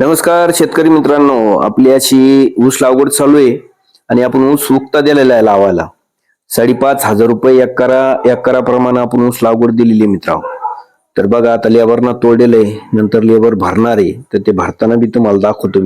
नमस्कार शेतकरी मित्रांनो. आपली अशी ऊस लागवड चालू आहे आणि आपण ऊस उक्ता दिलेला आहे लावायला. साडेपाच हजार रुपये एकरा एकराप्रमाणे आपण ऊस लागवड दिलेली आहे मित्रांनो. तर बघा आता लेबरना तोडलेलं आहे. नंतर लेबर भरणार आहे. तर ते भरताना बी तुम्हाला दाखवतो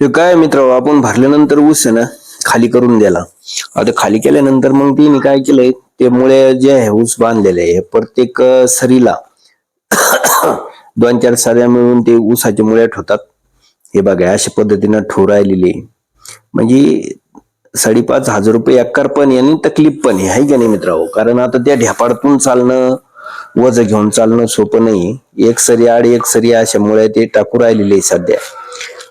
हे काय मित्र आपण भरल्यानंतर ऊस आहे ना खाली करून द्याला आता खाली केल्यानंतर मग तिने काय केलंय ते मुळे जे आहे ऊस बांधलेले आहे. प्रत्येक सरीला दोन चार सऱ्या मिळून ते ऊसाचे मुळे ठेवतात. हे बघा अशा पद्धतीनं ठोर राहिलेली आहे. म्हणजे साडेपाच हजार रुपये एकर पण आणि तकलीफ पण आहे. की नाही मित्रांनो? कारण आता त्या ढ्यापाडतून चालणं वज घेऊन चालणं सोपं नाही. एक सरी आड एक सरी अशामुळे ते टाकू राहिलेले आहे सध्या.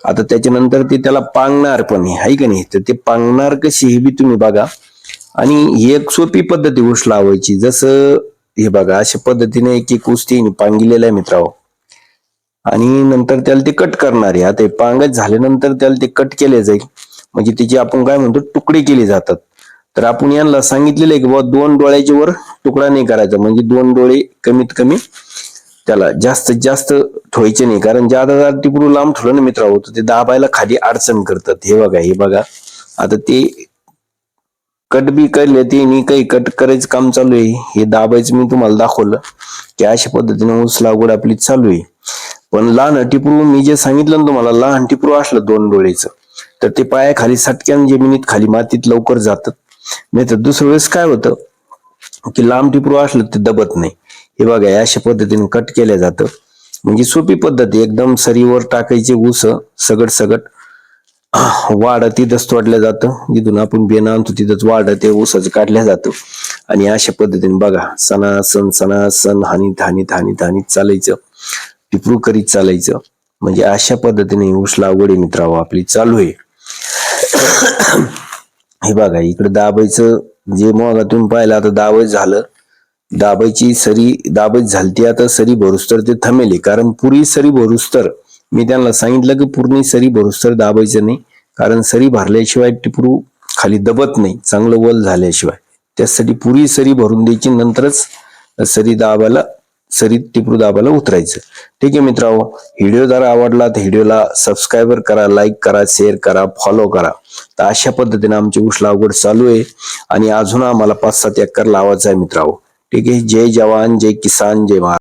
आता त्याच्यानंतर ते त्याला पांगणार पण आहे हाय का नाही? तर ते पांगणार कशी हे बी तुम्ही बघा. आणि ही एक सोपी पद्धती ऊस लावायची. जसं हे बघा अशा पद्धतीने एक एक ऊस पांगिलेला आहे मित्रांनो. आणि नंतर त्याला ते कट करणार आहे. आता पांगत झाल्यानंतर त्याला ते कट केले जाईल. म्हणजे त्याची आपण काय म्हणतो तुकडे केले जातात. तर आपण यांना सांगितलेलं आहे की बाबा दोन डोळ्याच्या वर तुकडा नाही करायचा. म्हणजे दोन डोळे कमीत कमी त्याला जास्तीत जास्त ठोयचे नाही. कारण ज्यादा जर टिपरू लांब ठेवलं ना मित्र होतो ते दाबायला खाली अडचण करतात. हे बघा हे बघा. आता ते कट बी करले ते मी काही कट करायचं काम चालू आहे. हे दाबायचं मी तुम्हाला दाखवलं की अशा पद्धतीने ऊस लागवड आपली चालू आहे. पण लहान टिपरू मी जे सांगितलं ना तुम्हाला लहान टिपरू असलं दोन डोळेचं तर ते पायाखाली सटक्यान जमिनीत खाली मातीत लवकर जातात. नाही तर दुसऱ्या वेळेस काय होतं की लांब टिपरू असलं ते दबत नाही. हे बघा अशा पद्धतीने कट केलं जातं. म्हणजे सोपी पद्धत एकदम सरीवर टाकायचे ऊस सगट सगट वाढ तिथंच तोडलं जातं. जिथून आपण बेन आणतो तिथंच वाढ ते ऊसाचं काढलं जातं. आणि अशा पद्धतीने बघा सणासण सणासण हानी हानीत हानीत हानीत चालायचं. टिपरू करीत चालायचं. म्हणजे अशा पद्धतीने ऊस लागवड आहे आपली चालू आहे. हे बघा इकडे दाबायचं जे मग तुम्ही पाहिलं आता दाबायचं झालं. दाबायची सरी दाबत झालती आता सरी भरुस्तर ते थांबेले कारण पुरी सरी भरुस्तर मी त्यांना सांगितलं की पूर्ण सरी भरुस्तर दाबायचं नाही. कारण सरी भरल्याशिवाय टिपरू खाली दबत नाही चांगलं वल झाल्याशिवाय. त्यासाठी पुरी सरी भरून द्यायची नंतरच सरी दाबायला सरी टिपरू दाबायला उतरायचं. ठीक आहे मित्रांनो व्हिडिओ जर आवडला तर व्हिडिओला सबस्क्राईबर करा लाईक करा शेअर करा फॉलो करा. तर अशा पद्धतीने आमची उष्ण लागवड चालू आहे. आणि अजून आम्हाला पाच सात एकर लावायचा आहे मित्रांनो. ठीक आहे. जय जवान जय किसान जय महाराज